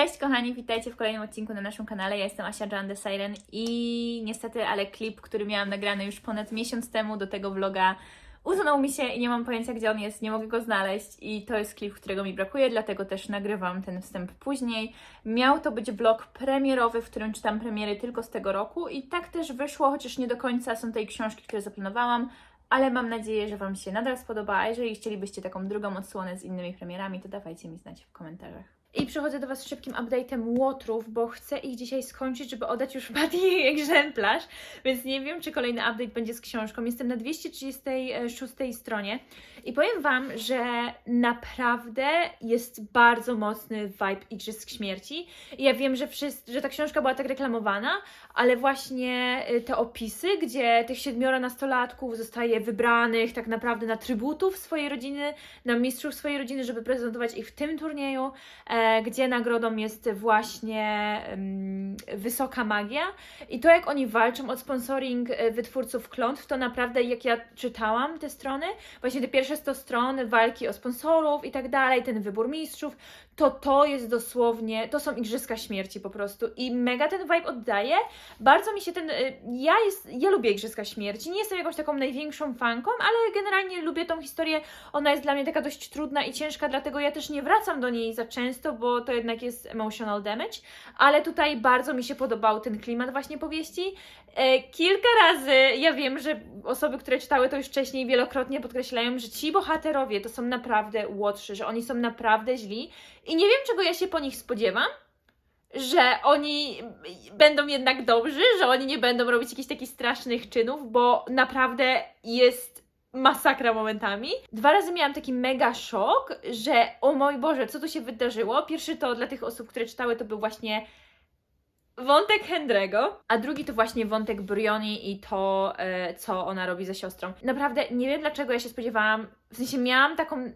Cześć kochani, witajcie w kolejnym odcinku na naszym kanale. Ja jestem Asia Jan the Siren i niestety, ale klip, który miałam nagrany już ponad miesiąc temu do tego vloga usunął mi się i nie mam pojęcia gdzie on jest, nie mogę go znaleźć i to jest klip, którego mi brakuje, dlatego też nagrywam ten wstęp później. Miał to być vlog premierowy, w którym czytam premiery tylko z tego roku i tak też wyszło, chociaż nie do końca są tej książki, które zaplanowałam, ale mam nadzieję, że Wam się nadal spodoba, a jeżeli chcielibyście taką drugą odsłonę z innymi premierami, to dawajcie mi znać w komentarzach. I przychodzę do Was z szybkim update'em łotrów, bo chcę ich dzisiaj skończyć, żeby oddać już jej egzemplarz, więc nie wiem, czy kolejny update będzie z książką. Jestem na 236 stronie i powiem Wam, że naprawdę jest bardzo mocny vibe Igrzysk Śmierci. I ja wiem, że, wszyscy, że ta książka była tak reklamowana, ale właśnie y, te opisy, gdzie tych siedmioro nastolatków zostaje wybranych tak naprawdę na trybutów swojej rodziny, na mistrzów swojej rodziny, żeby prezentować ich w tym turnieju, e, gdzie nagrodą jest właśnie wysoka magia. I to, jak oni walczą o sponsoring e, wytwórców klątw, to naprawdę, jak ja czytałam te strony, właśnie te pierwsze 100 stron walki o sponsorów i tak dalej, ten wybór mistrzów, to to jest dosłownie, to są igrzyska śmierci po prostu i mega ten vibe oddaje. Bardzo mi się ten, y, ja jest, ja lubię igrzyska śmierci, nie jestem jakąś taką największą fanką, ale generalnie lubię tą historię, ona jest dla mnie taka dość trudna i ciężka, dlatego ja też nie wracam do niej za często, bo to jednak jest emotional damage, ale tutaj bardzo mi się podobał ten klimat właśnie powieści. E, Kilka razy, ja wiem, że osoby, które czytały to już wcześniej wielokrotnie podkreślają, że ci bohaterowie to są naprawdę łotrzy, że oni są naprawdę źli i nie wiem, czego ja się po nich spodziewam, że oni będą jednak dobrzy, że oni nie będą robić jakichś takich strasznych czynów, bo naprawdę jest masakra momentami. Dwa razy miałam taki mega szok, że o mój Boże, co tu się wydarzyło? Pierwszy to dla tych osób, które czytały, to był właśnie wątek Hendrego, a drugi to właśnie wątek Brioni i to, e, co ona robi ze siostrą. Naprawdę nie wiem, dlaczego ja się spodziewałam, w sensie miałam taką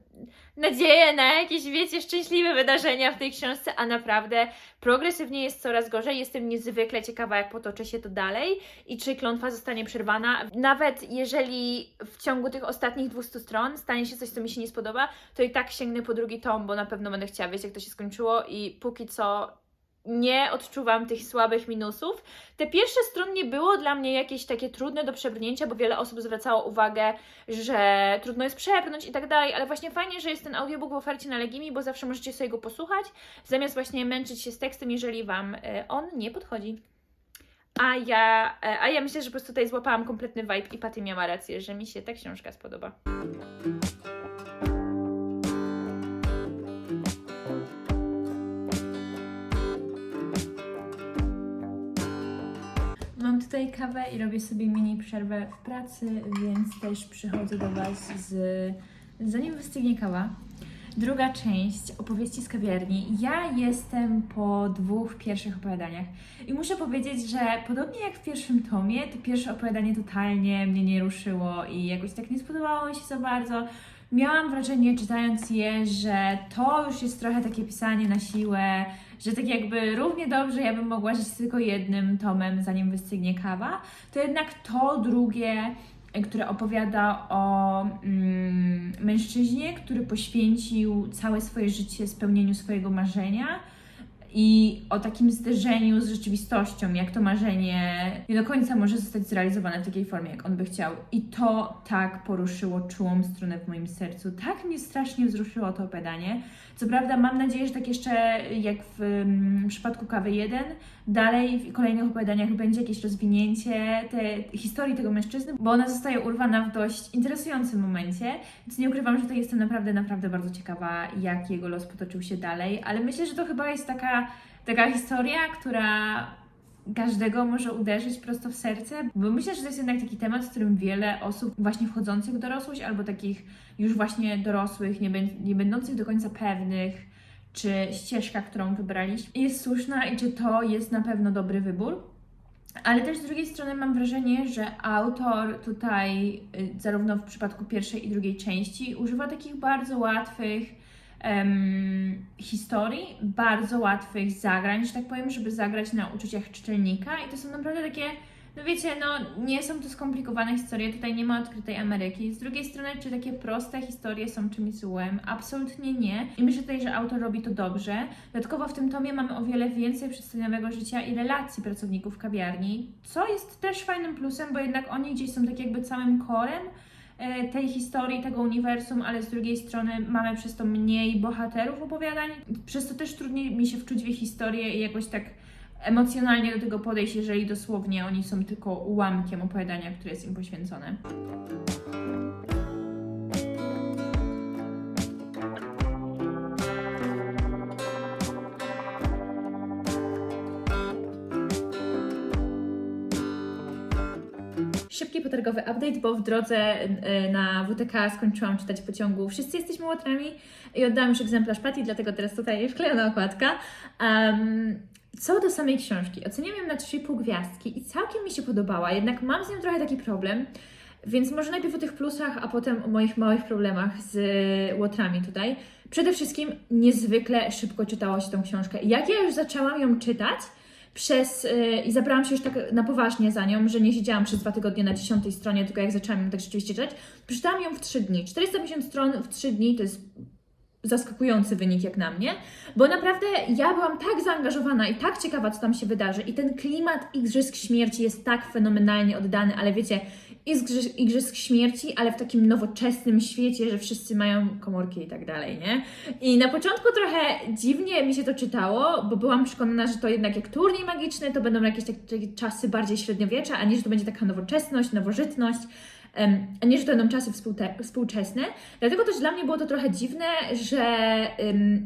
nadzieję na jakieś, wiecie, szczęśliwe wydarzenia w tej książce, a naprawdę progresywnie jest coraz gorzej. Jestem niezwykle ciekawa, jak potoczy się to dalej i czy klątwa zostanie przerwana. Nawet jeżeli w ciągu tych ostatnich 200 stron stanie się coś, co mi się nie spodoba, to i tak sięgnę po drugi tom, bo na pewno będę chciała wiedzieć, jak to się skończyło i póki co nie odczuwam tych słabych minusów. Te pierwsze strony nie było dla mnie jakieś takie trudne do przebrnięcia, bo wiele osób zwracało uwagę, że trudno jest przebrnąć i tak dalej, ale właśnie fajnie, że jest ten audiobook w ofercie na Legimi, bo zawsze możecie sobie go posłuchać, zamiast właśnie męczyć się z tekstem, jeżeli Wam e, on nie podchodzi. A ja, e, a ja myślę, że po prostu tutaj złapałam kompletny vibe i Patty miała rację, że mi się ta książka spodoba. Tutaj kawę i robię sobie mini przerwę w pracy, więc też przychodzę do Was z zanim wystygnie kawa. Druga część opowieści z kawiarni. Ja jestem po dwóch pierwszych opowiadaniach i muszę powiedzieć, że podobnie jak w pierwszym tomie, to pierwsze opowiadanie totalnie mnie nie ruszyło i jakoś tak nie spodobało mi się za bardzo. Miałam wrażenie, czytając je, że to już jest trochę takie pisanie na siłę, że tak jakby równie dobrze ja bym mogła żyć tylko jednym tomem, zanim wystygnie kawa, to jednak to drugie, które opowiada o mm, mężczyźnie, który poświęcił całe swoje życie spełnieniu swojego marzenia i o takim zderzeniu z rzeczywistością, jak to marzenie nie do końca może zostać zrealizowane w takiej formie, jak on by chciał. I to tak poruszyło czułą strunę w moim sercu. Tak mnie strasznie wzruszyło to opowiadanie. Co prawda mam nadzieję, że tak jeszcze jak w mm, przypadku Kawy 1, dalej w kolejnych opowiadaniach będzie jakieś rozwinięcie te, historii tego mężczyzny, bo ona zostaje urwana w dość interesującym momencie, więc nie ukrywam, że tutaj jestem naprawdę, naprawdę bardzo ciekawa, jak jego los potoczył się dalej, ale myślę, że to chyba jest taka, taka historia, która każdego może uderzyć prosto w serce, bo myślę, że to jest jednak taki temat, z którym wiele osób właśnie wchodzących w dorosłość albo takich już właśnie dorosłych, nie, nie będących do końca pewnych, czy ścieżka, którą wybraliśmy jest słuszna i czy to jest na pewno dobry wybór. Ale też z drugiej strony mam wrażenie, że autor tutaj, y, zarówno w przypadku pierwszej i drugiej części, używa takich bardzo łatwych historii, bardzo łatwych zagrań, że tak powiem, żeby zagrać na uczuciach czytelnika. I to są naprawdę takie No wiecie, no nie są to skomplikowane historie, tutaj nie ma odkrytej Ameryki. Z drugiej strony, czy takie proste historie są czymś złym? Absolutnie nie. I myślę tutaj, że autor robi to dobrze. Dodatkowo w tym tomie mamy o wiele więcej przedstawiowego życia i relacji pracowników kawiarni, co jest też fajnym plusem, bo jednak oni gdzieś są tak jakby całym korem tej historii, tego uniwersum, ale z drugiej strony mamy przez to mniej bohaterów opowiadań, przez to też trudniej mi się wczuć w ich historię i jakoś tak emocjonalnie do tego podejść, jeżeli dosłownie oni są tylko ułamkiem opowiadania, które jest im poświęcone. Potargowy update, bo w drodze y, na WTK skończyłam czytać w pociągu Wszyscy jesteśmy łotrami i oddałam już egzemplarz Pati, dlatego teraz tutaj wklejona okładka. Um, co do samej książki, oceniam ją na 3,5 gwiazdki i całkiem mi się podobała, jednak mam z nią trochę taki problem, więc może najpierw o tych plusach, a potem o moich małych problemach z łotrami tutaj. Przede wszystkim niezwykle szybko czytało się tą książkę. Jak ja już zaczęłam ją czytać, przez, yy, i zabrałam się już tak na poważnie za nią, że nie siedziałam przez dwa tygodnie na dziesiątej stronie, tylko jak zaczęłam ją tak rzeczywiście czytać, przeczytałam ją w trzy dni. 450 stron w trzy dni to jest zaskakujący wynik jak na mnie, bo naprawdę ja byłam tak zaangażowana i tak ciekawa, co tam się wydarzy i ten klimat Igrzysk Śmierci jest tak fenomenalnie oddany, ale wiecie, Igrzysk, Śmierci, ale w takim nowoczesnym świecie, że wszyscy mają komórki i tak dalej, nie? I na początku trochę dziwnie mi się to czytało, bo byłam przekonana, że to jednak jak turniej magiczny, to będą jakieś takie, takie czasy bardziej średniowiecza, a nie, że to będzie taka nowoczesność, nowożytność, a nie, że to będą czasy współczesne. Dlatego też dla mnie było to trochę dziwne, że,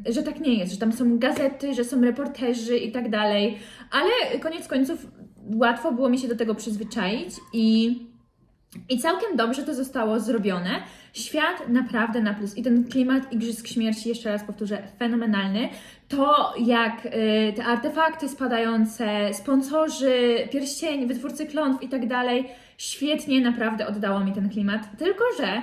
że tak nie jest, że tam są gazety, że są reporterzy i tak dalej, ale koniec końców łatwo było mi się do tego przyzwyczaić i i całkiem dobrze to zostało zrobione. Świat naprawdę na plus. I ten klimat Igrzysk Śmierci, jeszcze raz powtórzę, fenomenalny. To jak y, te artefakty spadające, sponsorzy, pierścień, wytwórcy klątw i tak dalej, świetnie naprawdę oddało mi ten klimat. Tylko, że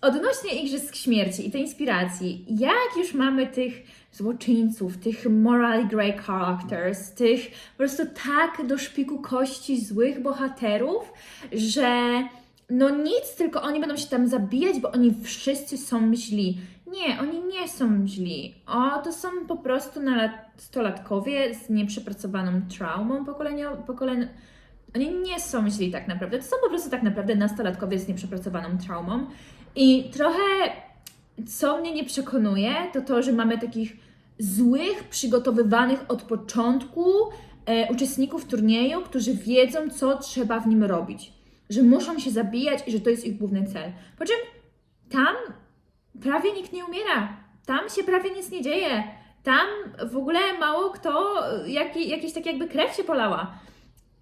odnośnie Igrzysk Śmierci i tej inspiracji, jak już mamy tych złoczyńców, tych morally grey characters, tych po prostu tak do szpiku kości złych bohaterów, że no nic, tylko oni będą się tam zabijać, bo oni wszyscy są źli. Nie, oni nie są źli. O, to są po prostu nastolatkowie z nieprzepracowaną traumą pokoleniową. Pokolen... Oni nie są źli tak naprawdę. To są po prostu tak naprawdę nastolatkowie z nieprzepracowaną traumą. I trochę co mnie nie przekonuje, to to, że mamy takich złych, przygotowywanych od początku e, uczestników turnieju, którzy wiedzą, co trzeba w nim robić. Że muszą się zabijać i że to jest ich główny cel. Po czym tam prawie nikt nie umiera. Tam się prawie nic nie dzieje. Tam w ogóle mało kto, jaki, jakieś tak jakby krew się polała.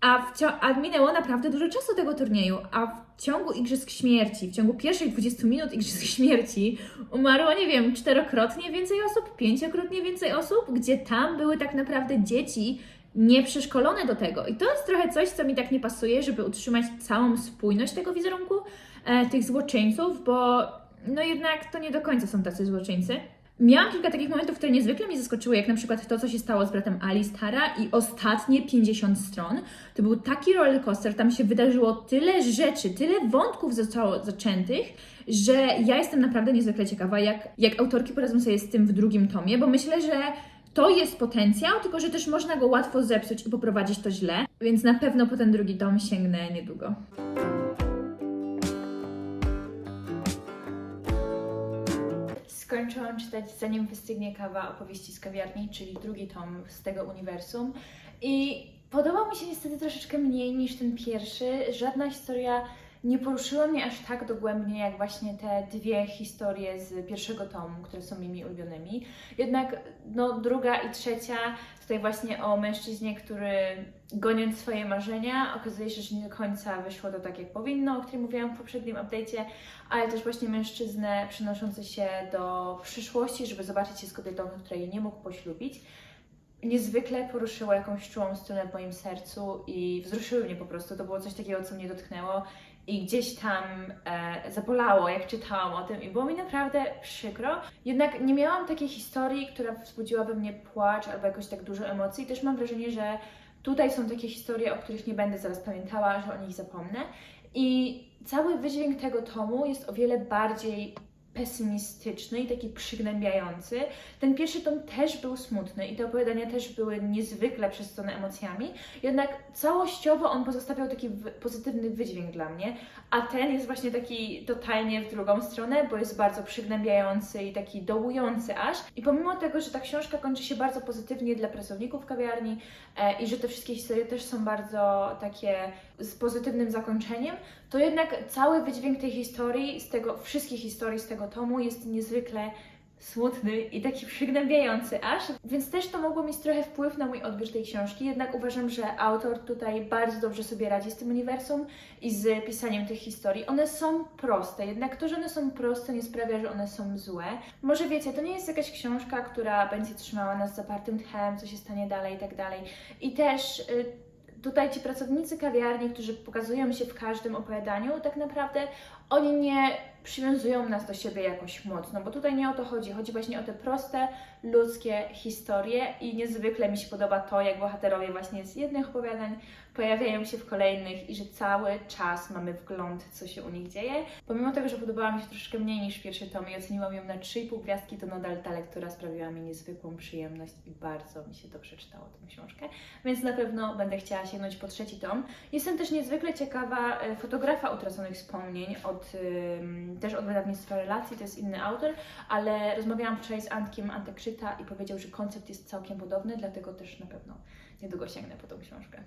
A, w cio- a minęło naprawdę dużo czasu tego turnieju, a w ciągu Igrzysk Śmierci, w ciągu pierwszych 20 minut Igrzysk Śmierci umarło, nie wiem, czterokrotnie więcej osób, pięciokrotnie więcej osób, gdzie tam były tak naprawdę dzieci nieprzeszkolone do tego. I to jest trochę coś, co mi tak nie pasuje, żeby utrzymać całą spójność tego wizerunku, e, tych złoczyńców, bo no jednak to nie do końca są tacy złoczyńcy. Miałam kilka takich momentów, które niezwykle mnie zaskoczyły, jak na przykład to, co się stało z bratem Alistara i ostatnie 50 stron. To był taki rollercoaster, tam się wydarzyło tyle rzeczy, tyle wątków zostało zaczętych, że ja jestem naprawdę niezwykle ciekawa, jak, jak autorki poradzą sobie z tym w drugim tomie, bo myślę, że to jest potencjał, tylko że też można go łatwo zepsuć i poprowadzić to źle, więc na pewno po ten drugi tom sięgnę niedługo. Skończyłam czytać Zanim wystygnie kawa opowieści z kawiarni, czyli drugi tom z tego uniwersum. I podobał mi się niestety troszeczkę mniej niż ten pierwszy. Żadna historia nie poruszyła mnie aż tak dogłębnie, jak właśnie te dwie historie z pierwszego tomu, które są moimi ulubionymi. Jednak no, druga i trzecia, tutaj właśnie o mężczyźnie, który goniąc swoje marzenia, okazuje się, że nie do końca wyszło to tak, jak powinno, o którym mówiłam w poprzednim update'cie, ale też właśnie mężczyznę przenoszący się do przyszłości, żeby zobaczyć się z kobietą, której nie mógł poślubić. Niezwykle poruszyło jakąś czułą stronę w moim sercu i wzruszyły mnie po prostu. To było coś takiego, co mnie dotknęło i gdzieś tam e, zabolało, jak czytałam o tym i było mi naprawdę przykro. Jednak nie miałam takiej historii, która wzbudziła we mnie płacz albo jakoś tak dużo emocji. Też mam wrażenie, że Tutaj są takie historie, o których nie będę zaraz pamiętała, że o nich zapomnę. I cały wydźwięk tego tomu jest o wiele bardziej pesymistyczny i taki przygnębiający. Ten pierwszy tom też był smutny i te opowiadania też były niezwykle przesycone emocjami, jednak całościowo on pozostawiał taki pozytywny wydźwięk dla mnie, a ten jest właśnie taki totalnie w drugą stronę, bo jest bardzo przygnębiający i taki dołujący aż. I pomimo tego, że ta książka kończy się bardzo pozytywnie dla pracowników kawiarni e, i że te wszystkie historie też są bardzo takie z pozytywnym zakończeniem, to jednak cały wydźwięk tej historii, z tego wszystkich historii z tego tomu jest niezwykle smutny i taki przygnębiający aż, więc też to mogło mieć trochę wpływ na mój odbiór tej książki, jednak uważam, że autor tutaj bardzo dobrze sobie radzi z tym uniwersum i z pisaniem tych historii. One są proste, jednak to, że one są proste nie sprawia, że one są złe. Może wiecie, to nie jest jakaś książka, która będzie trzymała nas zapartym tchem, co się stanie dalej i tak dalej. I też y, tutaj ci pracownicy kawiarni, którzy pokazują się w każdym opowiadaniu, tak naprawdę oni nie przywiązują nas do siebie jakoś mocno, bo tutaj nie o to chodzi. Chodzi właśnie o te proste, ludzkie historie i niezwykle mi się podoba to, jak bohaterowie właśnie z jednych opowiadań pojawiają się w kolejnych i że cały czas mamy wgląd, co się u nich dzieje. Pomimo tego, że podobała mi się troszeczkę mniej niż pierwszy tom i oceniłam ją na 3,5 gwiazdki, to nadal ta lektura sprawiła mi niezwykłą przyjemność i bardzo mi się dobrze czytało tę książkę, więc na pewno będę chciała sięgnąć po trzeci tom. Jestem też niezwykle ciekawa e, fotografa utraconych wspomnień od też od wydawnictwa relacji, to jest inny autor, ale rozmawiałam wczoraj z Antkiem Antek czyta i powiedział, że koncept jest całkiem podobny, dlatego też na pewno niedługo sięgnę po tą książkę.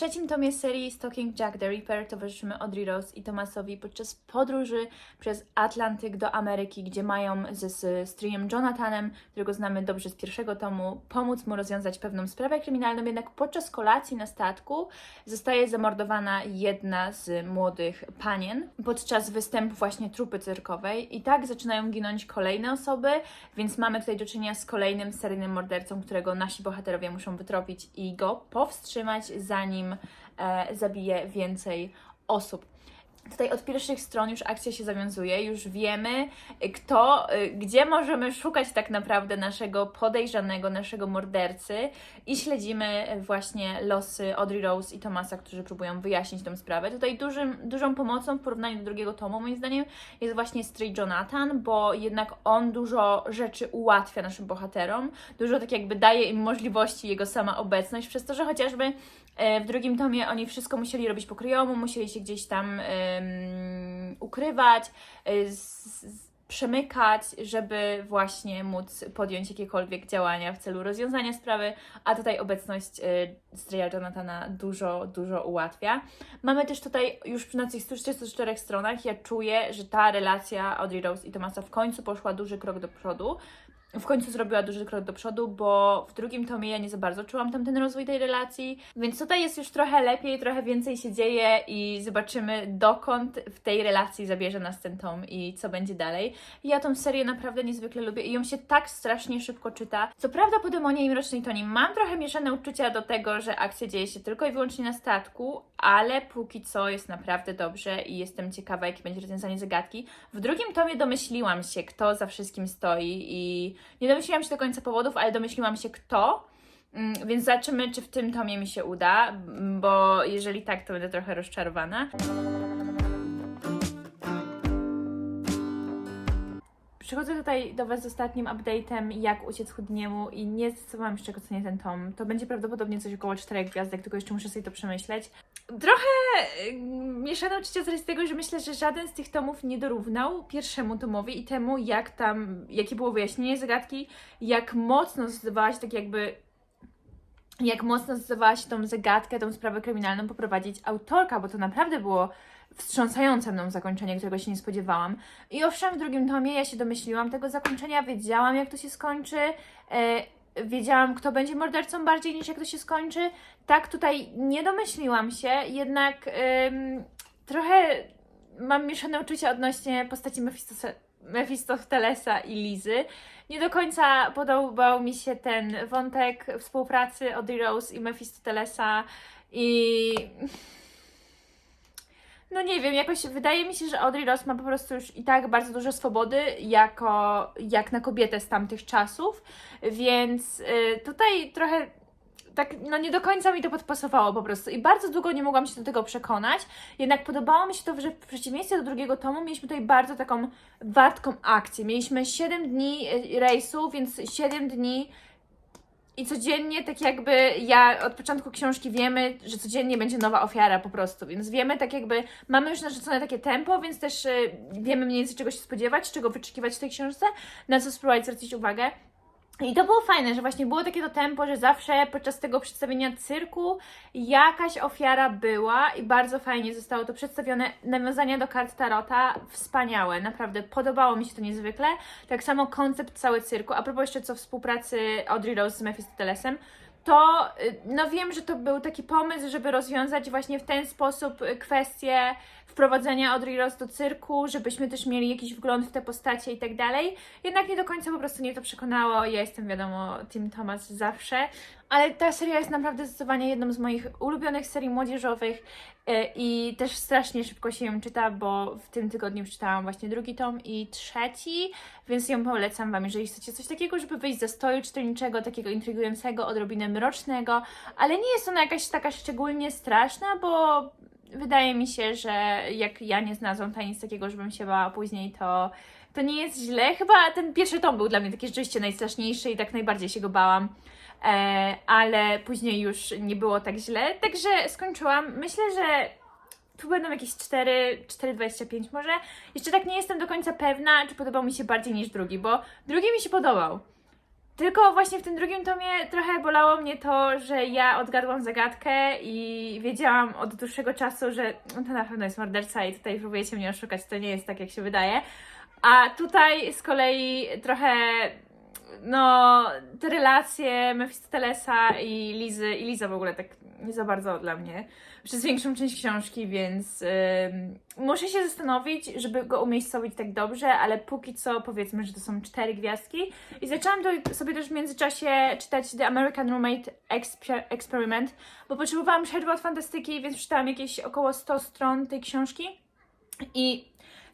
Trzecim tomie serii Stalking Jack the Ripper towarzyszymy Audrey Rose i Thomasowi podczas podróży przez Atlantyk do Ameryki, gdzie mają ze stryjem Jonathanem, którego znamy dobrze z pierwszego tomu, pomóc mu rozwiązać pewną sprawę kryminalną, jednak podczas kolacji na statku zostaje zamordowana jedna z młodych panien podczas występu właśnie trupy cyrkowej. I tak zaczynają ginąć kolejne osoby, więc mamy tutaj do czynienia z kolejnym seryjnym mordercą, którego nasi bohaterowie muszą wytropić i go powstrzymać, zanim e, zabije więcej osób. Tutaj od pierwszych stron już akcja się zawiązuje, już wiemy, y, kto, y, gdzie możemy szukać tak naprawdę naszego podejrzanego, naszego mordercy i śledzimy y, właśnie losy Audrey Rose i Thomasa, którzy próbują wyjaśnić tę sprawę. Tutaj dużym, dużą pomocą w porównaniu do drugiego tomu, moim zdaniem, jest właśnie stryj Jonathan, bo jednak on dużo rzeczy ułatwia naszym bohaterom, dużo tak jakby daje im możliwości jego sama obecność, przez to, że chociażby w drugim tomie oni wszystko musieli robić po kryjomu, musieli się gdzieś tam ukrywać, z, przemykać, żeby właśnie móc podjąć jakiekolwiek działania w celu rozwiązania sprawy, a tutaj obecność e, stryja Jonathana dużo, dużo ułatwia. Mamy też tutaj już na tych 134 stronach, ja czuję, że ta relacja Audrey Rose i Thomasa w końcu poszła duży krok do przodu. W końcu zrobiła duży krok do przodu, bo w drugim tomie ja nie za bardzo czułam tam ten rozwój tej relacji, więc tutaj jest już trochę lepiej, trochę więcej się dzieje i zobaczymy dokąd w tej relacji zabierze nas ten tom i co będzie dalej. Ja tą serię naprawdę niezwykle lubię i ją się tak strasznie szybko czyta. Co prawda po Demonie i Mrocznej Toni mam trochę mieszane uczucia do tego, że akcja dzieje się tylko i wyłącznie na statku, ale póki co jest naprawdę dobrze i jestem ciekawa, jakie będzie rozwiązanie zagadki. W drugim tomie domyśliłam się, kto za wszystkim stoi i nie domyśliłam się do końca powodów, ale domyśliłam się kto. Mm, Więc zobaczymy, czy w tym tomie mi się uda, m, bo jeżeli tak, to będę trochę rozczarowana. Przychodzę tutaj do Was z ostatnim update'em, jak uciec chudniemu i nie zdecydowałam jeszcze, jak ocenię ten tom. To będzie prawdopodobnie coś około 4 gwiazdek, tylko jeszcze muszę sobie to przemyśleć. Trochę y, mieszane uczucia z tego, że myślę, że żaden z tych tomów nie dorównał pierwszemu tomowi i temu, jak tam, jakie było wyjaśnienie zagadki, jak mocno zdecydowała się tak jakby jak mocno zdecydowała się tą zagadkę, tą sprawę kryminalną poprowadzić autorka, bo to naprawdę było wstrząsające mną zakończenie, którego się nie spodziewałam. I owszem, w drugim tomie ja się domyśliłam tego zakończenia, wiedziałam jak to się skończy, e, wiedziałam kto będzie mordercą bardziej niż jak to się skończy. Tak, tutaj nie domyśliłam się, jednak em, trochę mam mieszane uczucia odnośnie postaci Mephistose- Mefistofelesa i Lizy. Nie do końca podobał mi się ten wątek współpracy Audrey Rose i Mephistofelesa i... No nie wiem, jakoś wydaje mi się, że Audrey Ross ma po prostu już i tak bardzo dużo swobody jako, jak na kobietę z tamtych czasów, więc y, tutaj trochę tak, no nie do końca mi to podpasowało po prostu i bardzo długo nie mogłam się do tego przekonać, jednak podobało mi się to, że w przeciwieństwie do drugiego tomu mieliśmy tutaj bardzo taką wartką akcję. Mieliśmy 7 dni y, rejsu, więc 7 dni i codziennie, tak jakby ja od początku książki wiemy, że codziennie będzie nowa ofiara po prostu, więc wiemy tak jakby, mamy już narzucone takie tempo, więc też y, wiemy mniej więcej czego się spodziewać, czego wyczekiwać w tej książce, na co spróbować zwrócić uwagę. I to było fajne, że właśnie było takie to tempo, że zawsze podczas tego przedstawienia cyrku jakaś ofiara była i bardzo fajnie zostało to przedstawione. Nawiązania do kart Tarota wspaniałe, naprawdę podobało mi się to niezwykle. Tak samo koncept cały cyrku. A propos jeszcze co współpracy Audrey Rose z Mephistotelesem, to y, no wiem, że to był taki pomysł, żeby rozwiązać właśnie w ten sposób kwestię wprowadzenia Audrey Rose do cyrku, żebyśmy też mieli jakiś wgląd w te postacie i tak dalej. Jednak nie do końca po prostu mnie to przekonało. Ja jestem, wiadomo, Tim Thomas zawsze, ale ta seria jest naprawdę zdecydowanie jedną z moich ulubionych serii młodzieżowych y, i też strasznie szybko się ją czyta, bo w tym tygodniu przeczytałam właśnie drugi tom i trzeci, więc ją polecam Wam, jeżeli chcecie coś takiego, żeby wyjść ze stoju czytelniczego, takiego intrygującego, odrobinę mrocznego, ale nie jest ona jakaś taka szczególnie straszna, bo wydaje mi się, że jak ja nie znalazłam tajnic takiego, żebym się bała później, to to nie jest źle. Chyba ten pierwszy tom był dla mnie taki rzeczywiście najstraszniejszy i tak najbardziej się go bałam. E, ale później już nie było tak źle, także skończyłam. Myślę, że tu będą jakieś 4, 4,25 może. Jeszcze tak nie jestem do końca pewna, czy podobał mi się bardziej niż drugi, bo drugi mi się podobał. Tylko właśnie w tym drugim tomie trochę bolało mnie to, że ja odgadłam zagadkę i wiedziałam od dłuższego czasu, że no to na pewno jest morderca i tutaj próbujecie mnie oszukać, to nie jest tak, jak się wydaje. A tutaj z kolei trochę no, te relacje Mephistotelesa i Lizy, i Liza w ogóle tak nie za bardzo dla mnie przez większą część książki, więc ym, muszę się zastanowić, żeby go umiejscowić tak dobrze, ale póki co powiedzmy, że to są cztery gwiazdki. I zaczęłam sobie też w międzyczasie czytać The American Roommate Exper- Experiment, bo potrzebowałam przerwy od fantastyki, więc czytałam jakieś około 100 stron tej książki. I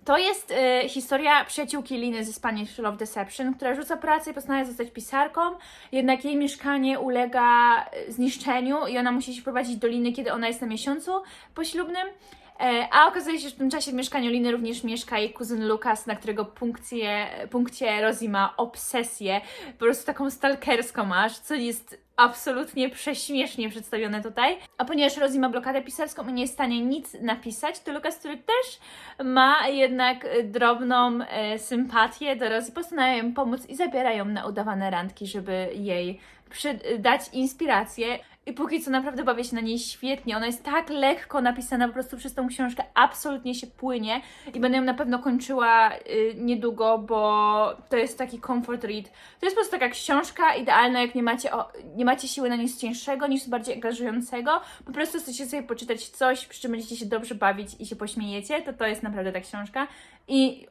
to jest y, historia przyjaciółki Liny ze Spanish Love Deception, która rzuca pracę i postanawia zostać pisarką, jednak jej mieszkanie ulega y, zniszczeniu i ona musi się wprowadzić do Liny, kiedy ona jest na miesiącu poślubnym. E, A okazuje się, że w tym czasie w mieszkaniu Liny również mieszka jej kuzyn Lukas, na którego punkcie, punkcie Rosie ma obsesję, po prostu taką stalkerską aż, co jest absolutnie prześmiesznie przedstawione tutaj. A ponieważ Rosie ma blokadę pisarską i nie jest w stanie nic napisać, to Lukas, który też ma jednak drobną e, sympatię do Rosie, postanawia ją pomóc i zabiera ją na udawane randki, żeby jej dać inspirację. I póki co naprawdę bawię się na niej świetnie. Ona jest tak lekko napisana po prostu przez tą książkę, absolutnie się płynie i będę ją na pewno kończyła y, niedługo, bo to jest taki comfort read. To jest po prostu taka książka idealna, jak nie macie, o, nie macie siły na nic cięższego, nic bardziej angażującego. Po prostu chcecie sobie poczytać coś, przy czym będziecie się dobrze bawić i się pośmiejecie, to to jest naprawdę ta książka. I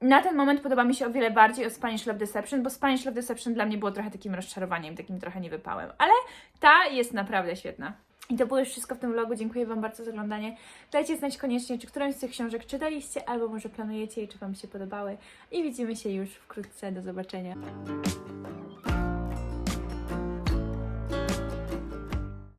na ten moment podoba mi się o wiele bardziej od Spanish Love Deception, bo Spanish Love Deception dla mnie było trochę takim rozczarowaniem, takim trochę niewypałem, ale ta jest naprawdę świetna. I to było już wszystko w tym vlogu. Dziękuję Wam bardzo za oglądanie. Dajcie znać koniecznie, czy którąś z tych książek czytaliście, albo może planujecie i czy Wam się podobały. I widzimy się już wkrótce. Do zobaczenia.